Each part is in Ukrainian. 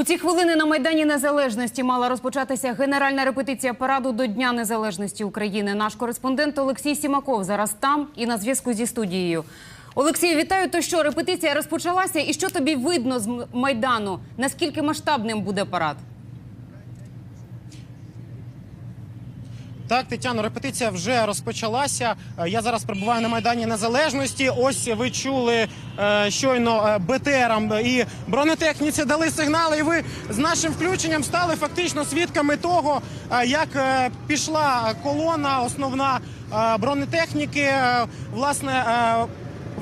У ці хвилини на майдані Незалежності мала розпочатися генеральна репетиція параду до Дня Незалежності України. Наш кореспондент Олексій Сімаков зараз там і на зв'язку зі студією. Олексій, вітаю. То що репетиція розпочалася, і що тобі видно з майдану? Наскільки масштабним буде парад? Так, Тетяно, репетиція вже розпочалася. Е, Я зараз перебуваю на майдані Незалежності. Ось ви чули е, щойно е, БТРам і бронетехніці дали сигнали. І ви з нашим включенням стали фактично свідками того, як пішла колона основна бронетехніки. Власне.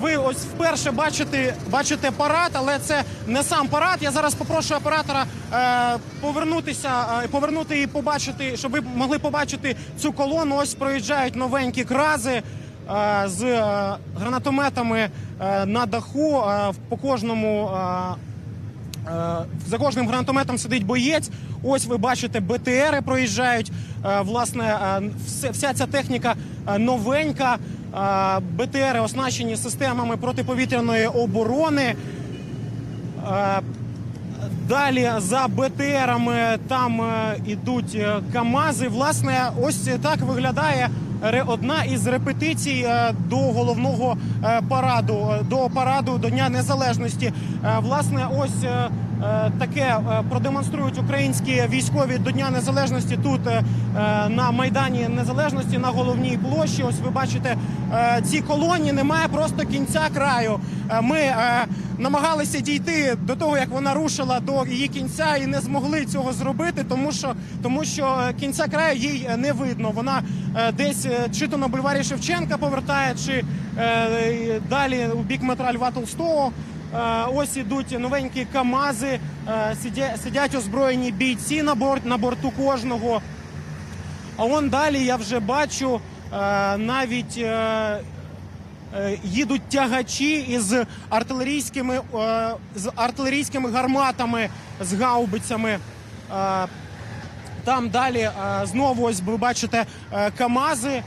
Ви ось вперше бачите, бачите парад, але це не сам парад. Я зараз попрошу оператора е, повернутися, е, повернути і побачити, щоб ви могли побачити цю колону. Ось проїжджають новенькі крази е, з е, гранатометами е, на даху. По кожному За кожним гранатометом сидить боєць. Ось ви бачите, БТРи проїжджають. Власне, вся ця техніка новенька. БТРи оснащені системами протиповітряної оборони. Далі за БТРами там е, ідуть е, КАМАЗи. Власне, ось так виглядає одна із репетицій е, до головного е, параду, е, до параду до Дня Незалежності. Власне, ось таке продемонструють українські військові до Дня Незалежності тут на Майдані Незалежності на головній площі. Ось ви бачите ці колоні. Немає просто кінця краю. Ми намагалися дійти до того, як вона рушила до її кінця, і не змогли цього зробити, тому що тому що е, кінця краю їй е, не видно. Вона е, десь чи то на бульварі Шевченка повертає, чи далі у бік метра Льва Толстого. Ось ідуть новенькі КАМАЗи, сидять озброєні бійці на борт на борту кожного. А он далі я вже бачу навіть. їдуть тягачі із артилерійськими з артилерійськими гарматами з гаубицями. Там далі е, знову ось ви бачите е, КАМАЗи. е,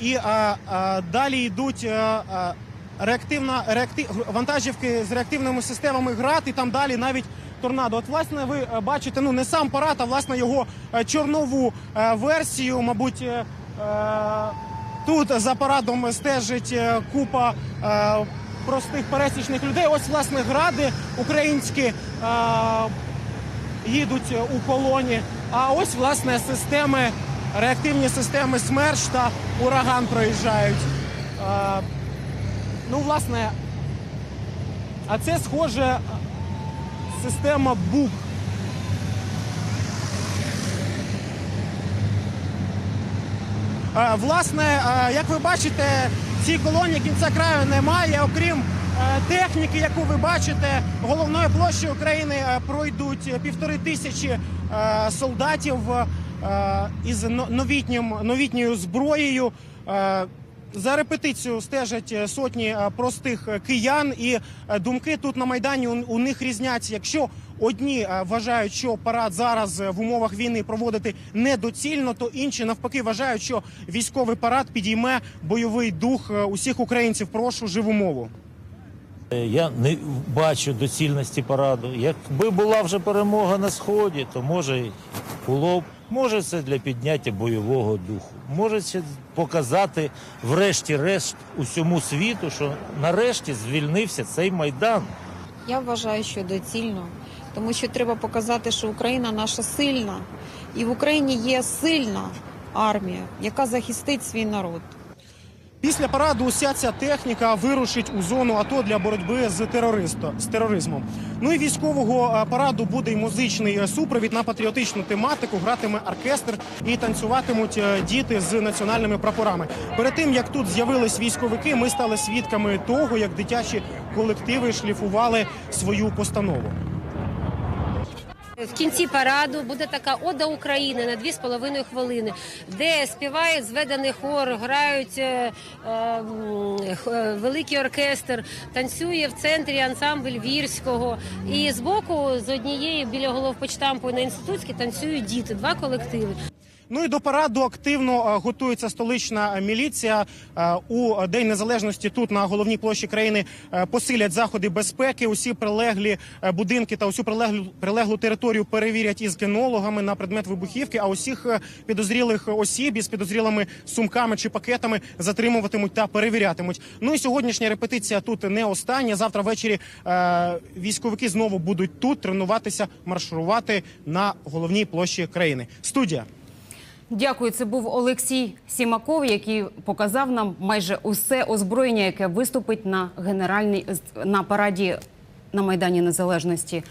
І е, е, далі йдуть е, реактивна реакти... вантажівки з реактивними системами ГРАД, і там далі навіть торнадо. От власне ви бачите, ну не сам парад, а власне його чорнову версію. Мабуть, е, тут за парадом стежить купа е, простих пересічних людей. Ось власне гради українські. е, їдуть у колоні. А ось власне системи, реактивні системи СМЕРШ та ураган проїжджають. Е, ну, власне, а це схоже е, система БУК. Е, Власне, е, як ви бачите, цій колоні кінця краю немає, окрім е, техніки, яку ви бачите, головної площі України е, пройдуть півтори тисячі е, солдатів е, із новітнім, новітньою зброєю. Е, За репетицію стежать е, сотні е, простих е, киян, і е, думки тут на майдані у, них різняться. Якщо одні е, вважають, що парад зараз е, в умовах війни проводити недоцільно, то інші навпаки вважають, що військовий парад підійме бойовий дух е, усіх українців. Прошу живу мову. Я не бачу доцільності параду. Якби була вже перемога на сході, то може було б. Може, це для підняття бойового духу. Може це показати, врешті-решт, усьому світу, що нарешті звільнився цей майдан. Я вважаю, що доцільно, тому що треба показати, що Україна наша сильна, і в Україні є сильна армія, яка захистить свій народ. Після параду уся ця техніка вирушить у зону АТО для боротьби з терористо з тероризмом. Ну і військового е, параду буде й музичний е, супровід на патріотичну тематику. Гратиме оркестр і танцюватимуть е, діти з національними прапорами. Перед тим як тут з'явились військовики, ми стали свідками того, як дитячі колективи шліфували свою постанову. В кінці параду буде така ода України на дві з половиною хвилини, де співає зведений хор, грають е, е, е, великий оркестр, танцює в центрі ансамбль вірського. І збоку з однієї біля головпочтампу на інститутській танцюють діти, два колективи. Ну і до параду активно е, готується столична міліція. Е, У День Незалежності тут на головній площі країни е, посилять заходи безпеки. Усі прилеглі будинки та усю прилеглу прилеглу територію перевірять із кінологами на предмет вибухівки. А усіх підозрілих осіб із підозрілими сумками чи пакетами затримуватимуть та перевірятимуть. Ну і сьогоднішня репетиція тут не остання. Завтра ввечері військовики знову будуть тут тренуватися, маршрувати на головній площі країни. Студія. Дякую. Це був Олексій Сімаков, який показав нам майже усе озброєння, яке виступить на генеральній на параді на майдані Незалежності.